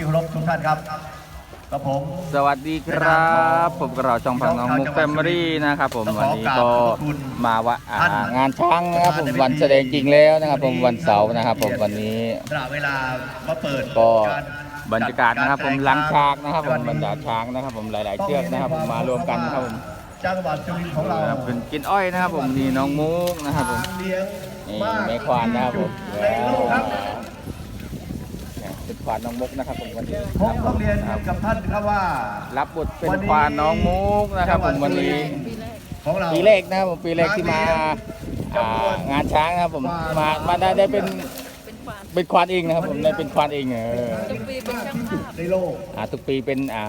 ที่เคารพทุกท่านครับกับผม สวัสดีครับ ผมกระเราช่องพังน้องมุกแฟมิลี่นะครับผมวันนี้ก็มาวะอ่างานช้างนะครับผมวันแสดงจริงแล้วนะครับ ผมวันเสาร์นะครับ ผมวันนี้ตราเวลามาเปิดก็ารบรรยากาศนะครับ ผมจัดหลังช้างนะครับ ผมวับรรดาช้างนะครับ ผมหลาย ๆ เชือกนะครับ ผมมารวมกันนะครับผมจังหวัดสุรินทร์ของเรานะครับเป็นกินอ้อยนะครับ ผมนี่น้องมุกนะครับผมเลี้ยงนี่มากแม่ควานนะครับผมในโลก ครับเนี่ยเป็นควานน้องมุกนะครับผมวันนี้ผมต้องเรียนครับกับท่านครับว่า รับบทเป็นควานน้องมุกนะครับผมวันนี้ของเราปีแรกนะครับผมปีแรกที่มาอ่างานช้างนะครับผมมามาได้ได้เป็นเป็นควานเป็นควานเองนะครับผมได้เป็นควานเองเออทุกปีเป็นช่างภาพในโลกอ่าทุกปีเป็นอ่า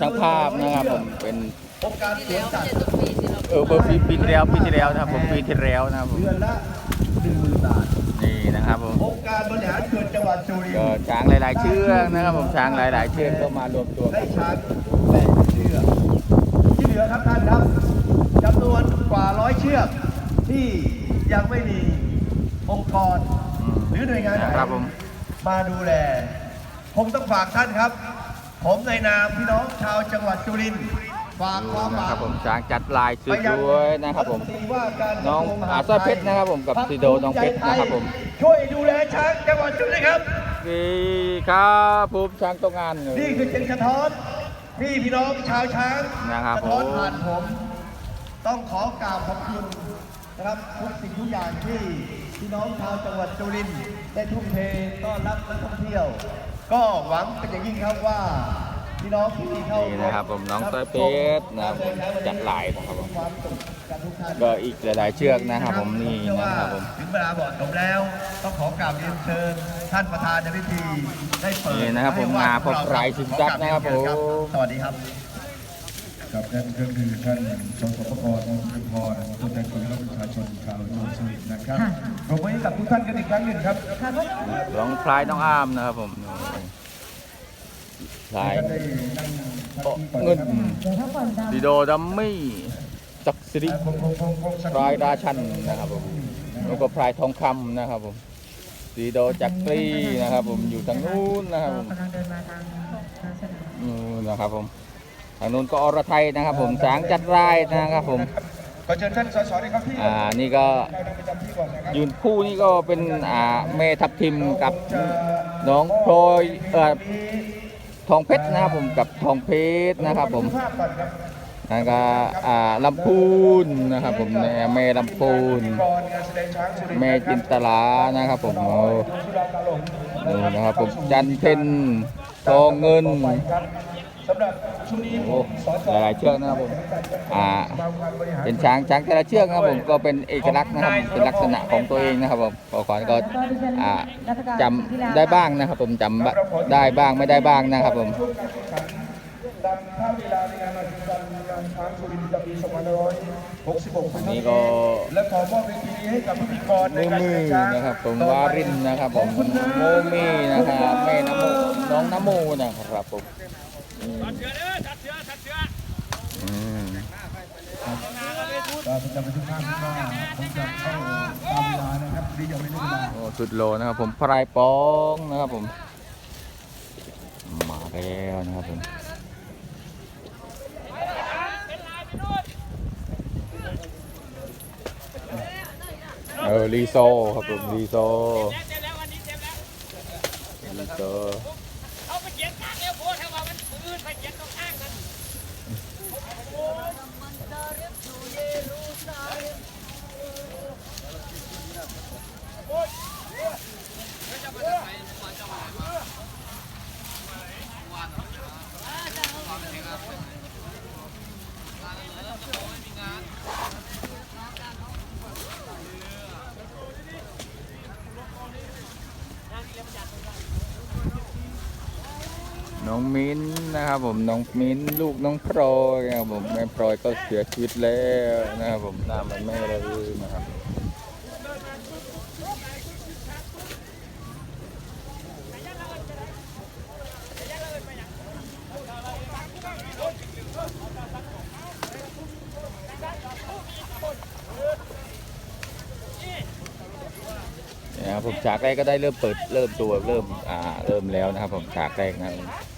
ช่างภาพนะครับผมเป็นองค์การที่สวนแล้วสัตว์จะทุกปีที่เราเออเบอร์ปีปีที่แล้วปีที่แล้วนะครับผมปีที่แล้วนะครับผมเดือนละหนึ่งหมื่นบาท นี่นะครับผมองค์การบริหารส่วนจังหวัดสุรินทก็ร์ช้างหลาย ๆ เชือกนะครับผมช้างหลาย ๆ เชือกก็มารวมตัวได้กันช้างแปดเชือกที่เหลือครับท่านครับจำนวนกว่าร้อยเชือกที่ยังไม่มีองค์กรอืมหรือหน่วยงานไหนนะครับผมมาดูแลคงต้องฝากท่านครับ ผมในนามพี่น้องชาวจังหวัดสุรินทร์ฝากความห นะวัครังบผมช้างจัดลายสวยๆนะครับผมรัฐตรีว่าการกระทรวน้องอาสร้อยเพชรนะครับผมกับซีโดน้องเพชรนะครับผมช่วยดูแลช้างจังหวัดสุรินทร์ครับดีครับผมช้างตกงานเลยนี่คือเสียงสะท้อนพี่พี่น้องชาวช้างนะครับสะท้อนผมผ่านผม ต้องขอกราบขอบคุณนะครับทุกสิ่งทุกอย่างที่พี่น้องชาวจังหวัดสุรินทร์ได้ทุ่มเทต้อนรับนักท่องเที่ยว ก็หวังเป็นอย่างยิ่งครับว่า พี่น้องที่เข้านี่นะครับผมน้องเต้ยเพชรนะครับผมจัดลายนะครับผมความสุขกันทุกท่าน ก็อีกหลายๆเชือกนะครับผมนี่นะครับผมถึงเวลาเหมาะสมแล้ว ต้องขอกราบเรียนเชิญท่านประธานในพิธีได้เปิดนี่นะครับผมมาพบรายชิงทรัพย์นะครับผมสวัสดีครับครับนั่นก็คือท่านชสปกรองค์พรตัวแทนคนรับประชาชนชาวจังหวัดสุรินทร์นะครับปรบมือให้กับทุกท่านกันอีกครั้งหนึ่งครับร้องพลายน้องอามนะครับผมพ ลายท่านได้นั่งพักโต๊ะที่ก่อนเงินนะครับดีโดดัมมี่จักรสิริคงคงคงคงสักพลายราชันนะครับผมแล้วก็พลายทองคำนะครับผมดีโดจักรีนะครับ ผมอยู่ทางนู้นนะครับผมกำลังเดินมาทางทางสนามนู่นนะครับผมทางนู้นก็อรไทยนะครับ ผมสางจัดรายนะครับผมขอเชิญท่านสสในครับที่อ่านี่ก็ได้นั่งประจำที่ก่อนนะครับยืนคู่นี่ก็เป็นอ่าเมทับทิมกับน้องพลอยเอ่อ ทองเพชรนะครับผมกับทองเพชรนะครับผมภาพก่อนครับนั่นก็อ่าลำพูนนะครับผมแม่แม่ลำพูนก่อนงานแสดงช้างสุรินทร์แม่จินตลานะครับผมโอ้ดูนะครับผมจันเพ็ญทองเงินครับสำ หรับช่วงนี้โอ้หลายๆเชือกนะครับผมอ่าบางการบริหารเป็นช้างช้างแต่ละเชือกนะครับผมก็เป็นเอกลักษณ์นะครับเป็นลักษณะของตัวเองนะครับผมขอขอนก็อ่าจำได้บ้างนะครับผมจำได้บ้างไม่ได้บ้างนะครับผมตามค่าเวลาในงานมหัศจรรย์งานช้างสุรินทร์ประจำปี2566อันนี้ก็และขอมอบเวทีให้กับพิธีกรในมือการมืแสดองช้างนะครับผมวารินนะครับผมโมมี่นะครับแม่น้ำโมน้องน้ำโมนะครับผม อืมอืมก็ประจำเป็นทุกท่านที่ว่าผมจะเข้าตามเวลานะครับนี่ยังไม่ได้เวลาโอ้สุดโลนะครับผมพรายป้องนะครับผม มาแล้วนะครับผมเออรีโซครับผมรีโซรีโซ Bye. Bye. องมิ้นนะครับผมน้องมิ้นลูกน้องพลอยนะครับผมแม่พลอยก็เสียชีวิตแล้วนะครับผมหน้ามันแม่เลยนะครับนี่ครับผมฉากแรกก็ได้เริ่มเปิดเริ่มตัวเริ่มอ่าเริ่มแล้วนะครับผมฉากแรกนะครับ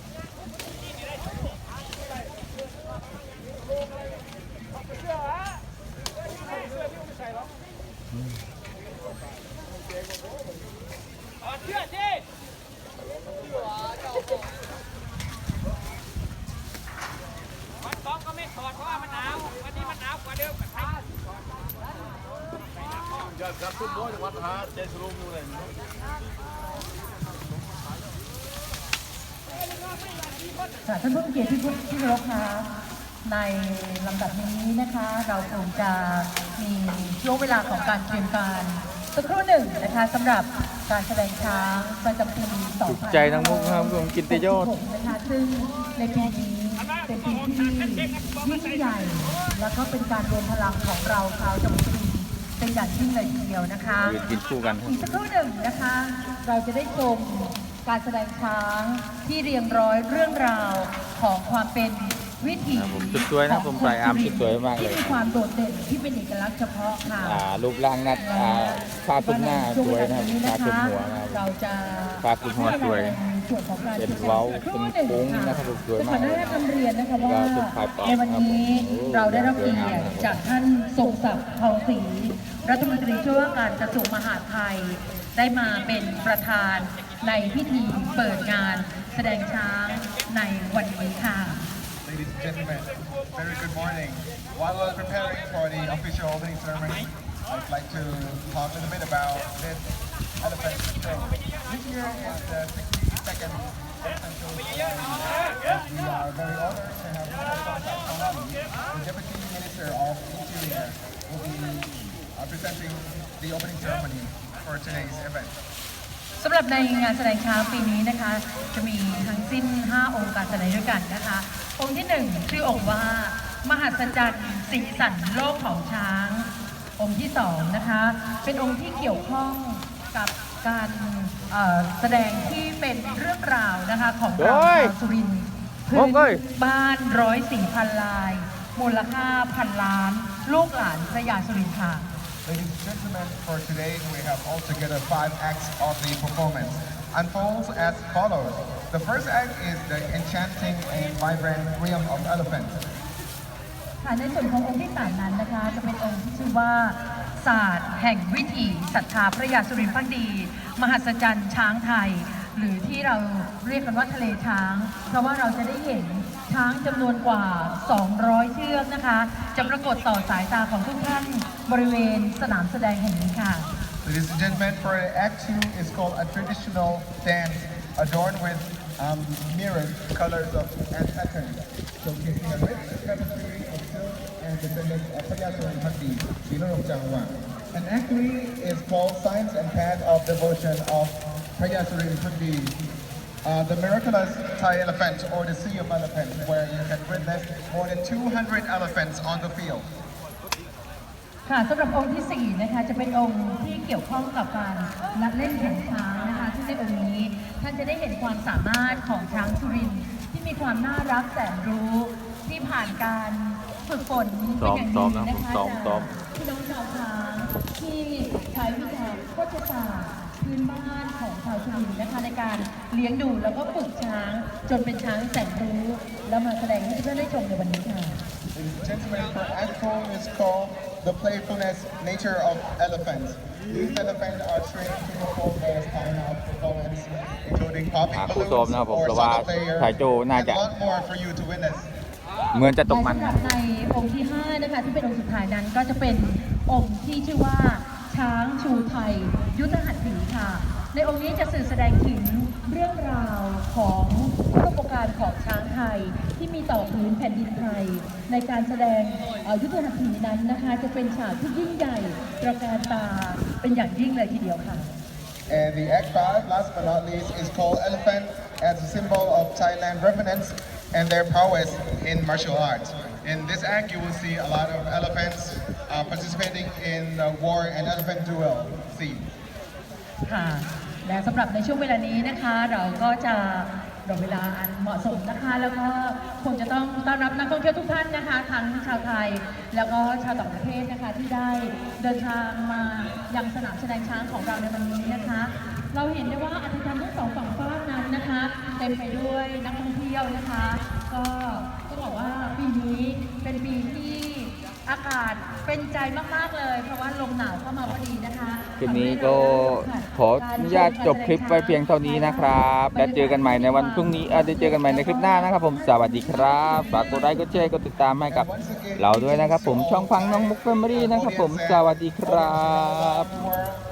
ถอดเสื้อสิวันสองก็ไม่ถอดเพราะว่ามันหนาว วันนี้มันหนาวกว่าเดิมกับไทย ค่ะท่านผู้มีเกียรติที่ที่เคารพคะในลำดับนี้นะคะ เราคงจะมีช่วงเวลาของการเตรียมการสักครู่หนึ่งนะคะสำหรับการแสดงช้างประจำปี2ถูกใจทั้งมุกครับผมกินแตยอดนะคะซึ่งในปีนี้เป็นปีที่ยิ่งใหญ่ แล้วก็เป็นการรวมพลังของเราชาวจังหวัดสุรินทร์ เป็นอย่างยิ่งเลยทีเดียวนะคะยืนกินคู่กันครับอีกสักครู่หนึ่งนะคะ เราจะได้ชมการแสดงช้างที่เรียงร้อยเรื่องราวของความเป็น วิถีครับผมสุดสวยนะผมใส่อาร์มสุดสวยมากเลย ที่มีความโดดเด่นที่เป็นเอกลักษณ์เฉพาะค่ะอ่ารูปร่างหนัดอ่าผ้าคลุมหน้าสวยนะครับผ้าคลุมหัวนะครับ เราจะผ้าคลุมหัวสวยส่วนของการเป็นเว้าเป็นโค้งนะครับผมสวยมากขออนุญาตนำเรียนนะคะว่าแล้วสุดท้ายปลอดในวันนี้ครับผมเราได้รับเกียรสวยงามติครับจากท่านทรงศักดิ์ทองศรีรัฐมนตรีช่วยว่าการกระทรวงมหาดไทย ได้มาเป็นประธานในพิธีเปิดงานแสดงช้างในวันนี้ค่ะ Ladies and gentlemen, very good morning. While we're preparing for the official opening ceremony, I'd like to talk a little bit about this elephant show. This year is the 62nd elephant show. We are very honored to have. The Deputy Minister of Interior, will be uh, presenting the opening ceremony for today's event. สำหรับในงานแสดงช้างปีนี้นะคะ จะมีทั้งสิ้น 5 องค์การแสดงด้วยกันนะคะ องค์ที่ 1 ชื่อองค์ว่า มหัศจรรย์สีสันโลกของช้าง องค์ที่2นะคะเป็นองค์ที่เกี่ยวข้องกับการเอ่อแสดงที่เป็นเรื่องราวนะคะของเราโอ้ยชาวสุรินทร์โอ้ยพื้นบ้านร้อยสี่พันลาย มูลค่าพันล้าน ลูกหลานพระยาสุรินทร์ค่ะ Ladies and gentlemen, for today we have altogether five acts of the performance. Unfolds as follows. The first act is the enchanting and vibrant realm of elephants. ค่ะในส่วนขององค์ที่สามนั้นนะคะจะเป็นองค์ที่ชื่อว่าศาสตร์แห่งวิถีศรัทธาพระยาสุรินทร์พักดี มหัศจรรย์ช้างไทย หรือที่เราเรียกกันว่าทะเลช้าง เพราะว่าเราจะได้เห็น ช้างจำนวนกว่า 200 เชือกนะคะ จะปรากฏต่อสายตาของทุกท่านบริเวณสนามแสดงแห่งนี้ค่ะ Ladies and gentlemen, for Act 2 is called a traditional dance adorned with um, mirrors, colors of and patterns, showcasing a rich tapestry of silk and descendants of Payasur and Hati, Dinurong Jangwa. And Act 3 is called Science and Path of Devotion of Payasur and Hati, uh, the miraculous Thai elephant or the Sea of Elephants, where you can witness more than 200 elephants on the field. ค่ะสำหรับองค์ที่ 4 นะคะจะเป็นองค์ที่เกี่ยวข้องกับการลัดเล่นแข่งช้างนะคะซึ่งในองค์นี้ท่านจะได้เห็นความสามารถของช้างสุรินทร์ที่มีความน่ารักแสนรู้ที่ผ่านการฝึกฝนเป็นอย่างซ้ดีอมๆนะนะผมคะซ้อมซ้อมจากพี่น้องชาวช้างที่ใช้วิชาโคชศาสตร์ พื้นบ้านของชาวสุรินทร์นะคะในการเลี้ยงดูแล้วก็ฝึกช้าง จนเป็นช้างแสนรู้แล้วมาแสดงให้ทุกท่านได้ชมในวันนี้ค่ะ Ladies and gentlemen, for Act 4 is called the playfulness nature of elephants. These elephants are trained to perform various kind of performance, including popping หาคู่ balloons ซ้อมนะครับผม or แต่ว่า soccer player, ถ่ายโจ น่า and จะ a lot more for you to witness. เหมือนจะตกมัน และสำหรับในองค์ที่ 5 นะคะที่เป็นองค์สุดท้ายนั้นก็จะเป็นองค์ที่ชื่อว่า ช้างชูไทย ยุทธหัตถีค่ะ ในองค์นี้จะสื่อแสดงถึงเรื่องราวของผู้ประการของช้างไทย ที่มีต่อพื้นแผ่นดินไทย ในการแสดงยุทธหัตถีนั้นนะคะ จะเป็นฉากที่ยิ่งใหญ่ตระการตาเป็นอย่างยิ่งเลยทีเดียวค่ะ And the Act 5, last but not least, is called Elephant as a symbol of Thailand reverence and their prowess in martial arts. In this act, you will see a lot of elephants uh, participating in the war and elephant duel scene. ค่ะและสำหรับในช่วงเวลานี้นะคะเราก็จะรอเวลาอันเหมาะสมนะคะ แล้วก็คงจะต้องต้อนรับนักท่องเที่ยวทุกท่านนะคะทั้งชาวไทย แล้วก็ชาวต่างประเทศนะคะที่ได้เดินทางมายังสนามแสดงช้างของเราในวันนี้นะคะ เราเห็นได้ว่าอัธจันทร์ทั้งสองฝั่งฟ้ากนั้นนะคะเต็มไปด้วยนักท่องเที่ยวนะคะ ก็ต้องบอกว่าปีนี้เป็นปีที่ อากาศเป็นใจมาก ๆ เลย เพราะว่าลมหนาวเข้ามาพอดีนะคะคลิปนี้ก็ขออนุญาตจบคลิปไว้เพียงเท่านี้นะครับ และเจอกันใหม่ในวันพรุ่งนี้อาจจะเจอกันใหม่ในคลิปหน้านะครับผม สวัสดีครับ ฝากกดไลค์ กดแชร์ กดติดตามให้กับ เราด้วยนะครับผม ช่องพังน้องมุกเฟมรี่นะครับผม สวัสดีครับ